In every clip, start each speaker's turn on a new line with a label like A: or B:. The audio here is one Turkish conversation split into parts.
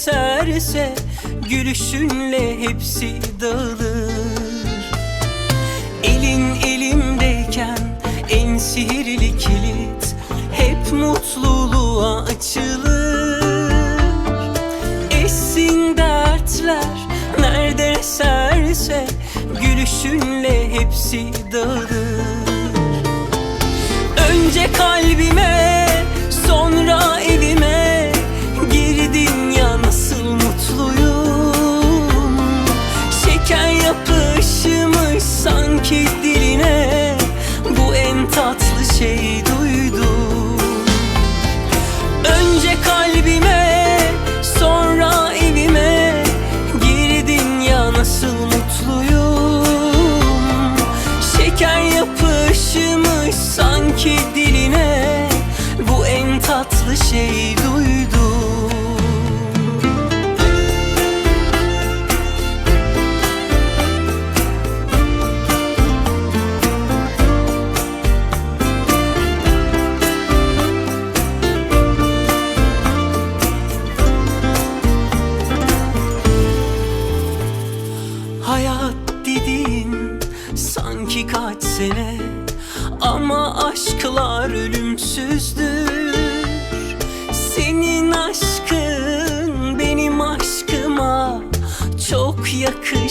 A: eserse Gülüşünle hepsi dağılır. Elin elimdeyken en sihirli kilit Hep mutluluğa açılır. Essin dertler nerede eserse Gülüşünle hepsi dağılır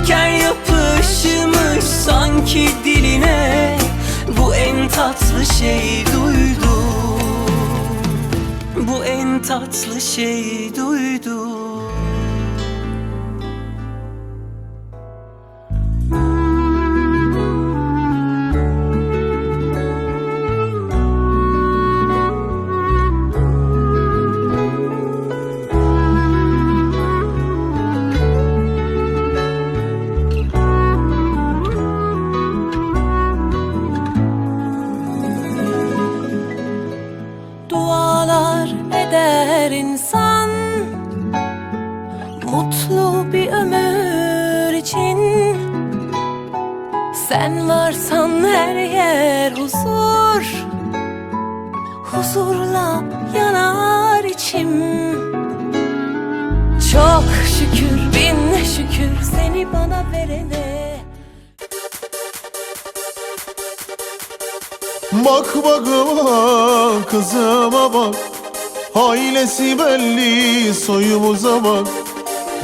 A: Şeker yapışmış sanki diline. Bu en tatlı şey duydum. Bu en tatlı şey duydum
B: Bak bak bak kızıma bak. Ailesi belli soyumuza bak.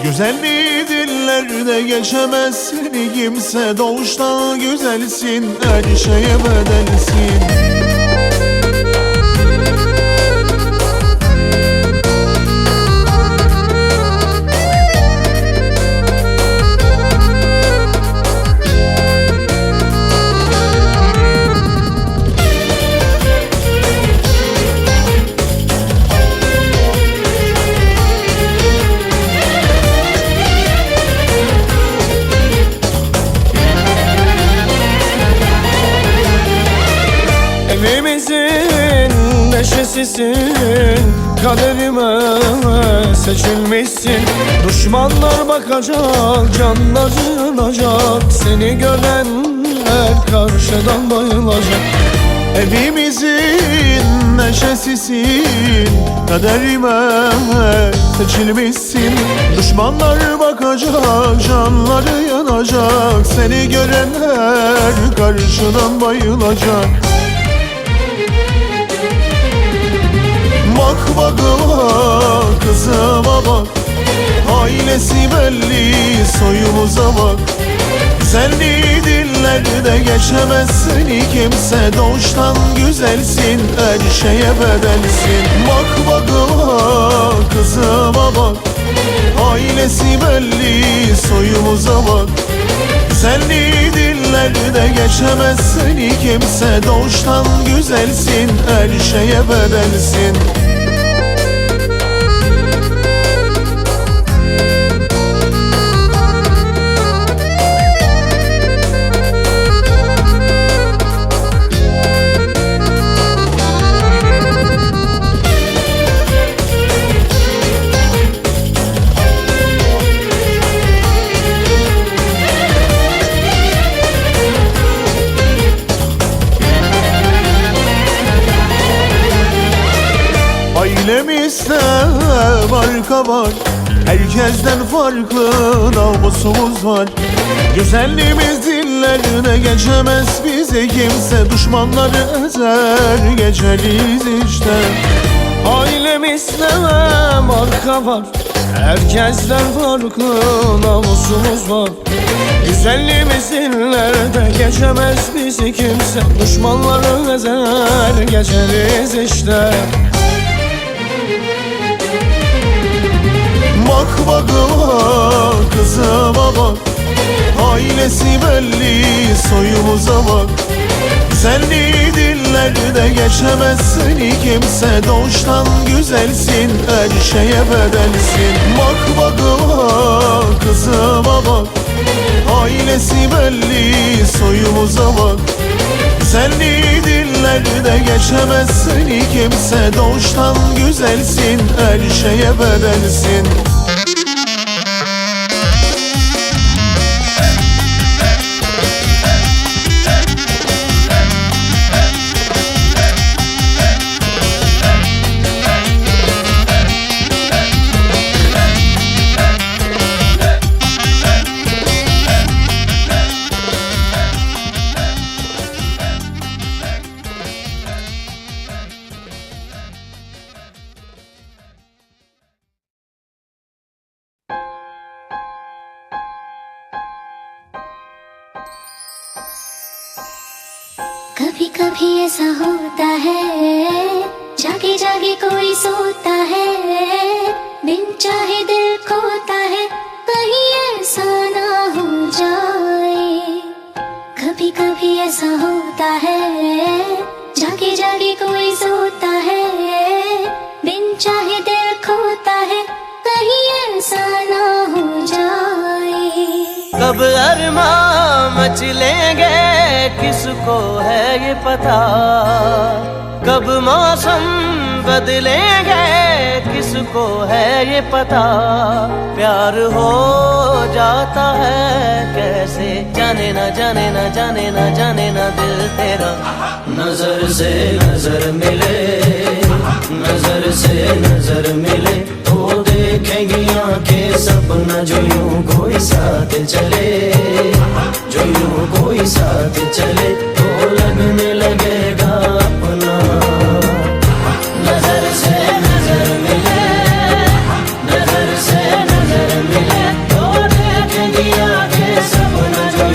B: Güzelliği dillerde geçemez seni kimse Doğuştan güzelsin. Her şeye bedelsin
C: seçilmişsin Düşmanlar bakacak, canları yanacak Seni görenler karşıdan bayılacak.
B: Evimizin neşesisin Kaderime seçilmişsin. Düşmanlar bakacak Canları yanacak Seni görenler karşıdan bayılacak. Bak bakıma bak. Ailesi belli soyumuza bak. Güzelliği dillerde geçemez seni kimse Doğuştan güzelsin her şeye bedelsin. Bak bakıma kızıma bak. Ailesi belli soyumuza bak. Güzelliği dillerde geçemez seni kimse Doğuştan güzelsin her şeye bedelsin Ailemizde marka var. Herkesten farklı namusumuz var. Güzelliğimiz dillerine geçemez bizi kimse Düşmanları ezer geçeriz işte.
C: Ailemizde marka var. Herkesten farklı namusumuz var. Güzelliğimiz illerde geçemez bizi. Kimse Düşmanları ezer geçeriz işte
B: Bak bakıma kızıma bak. Ailesi belli soyumuza bak. Güzelliği dillerde geçemez seni kimse Doğuştan güzelsin her şeye bedelsin. Bak bakıma kızıma bak. Ailesi belli soyumuza bak. Güzelliği dillerde geçemez seni kimse Doğuştan güzelsin her şeye bedelsin
D: कभी ऐसा होता है जागे जागे कोई सोता है, बिन चाहे दिल खोता है, कहीं ऐसा ना हो जाए। कभी कभी ऐसा होता है जागे जागे कोई सोता है, बिन चाहे दिल खोता है, कहीं ऐसा ना हो जाए।
E: कब अरमा मचलेंगे किसको है ये पता? कब मौसम बदलेंगे, किसको है ये पता? प्यार हो जाता है कैसे? जाने ना जाने ना जाने ना जाने ना दिल तेरा। नज़र से नज़र मिले, नज़र से नज़र मिले तो देखेंगी आँखें सपना जो यूँ कोई साथ चले, जो यूँ कोई साथ चले तो लगने लगेगा अपना। नज़र से नज़र मिले, नज़र से नज़र मिले तो देखेंगी आगे सपना जो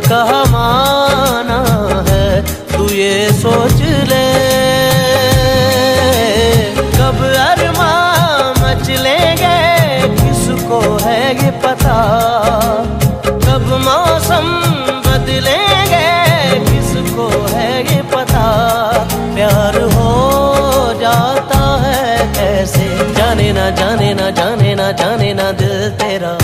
E: का माना है, तू ये सोच ले। कब अरमा मचलेंगे किसको है ये पता? कब मौसम बदलेंगे, किसको है ये पता? प्यार हो जाता है, ऐसे जाने ना जाने ना जाने ना जाने ना दिल तेरा।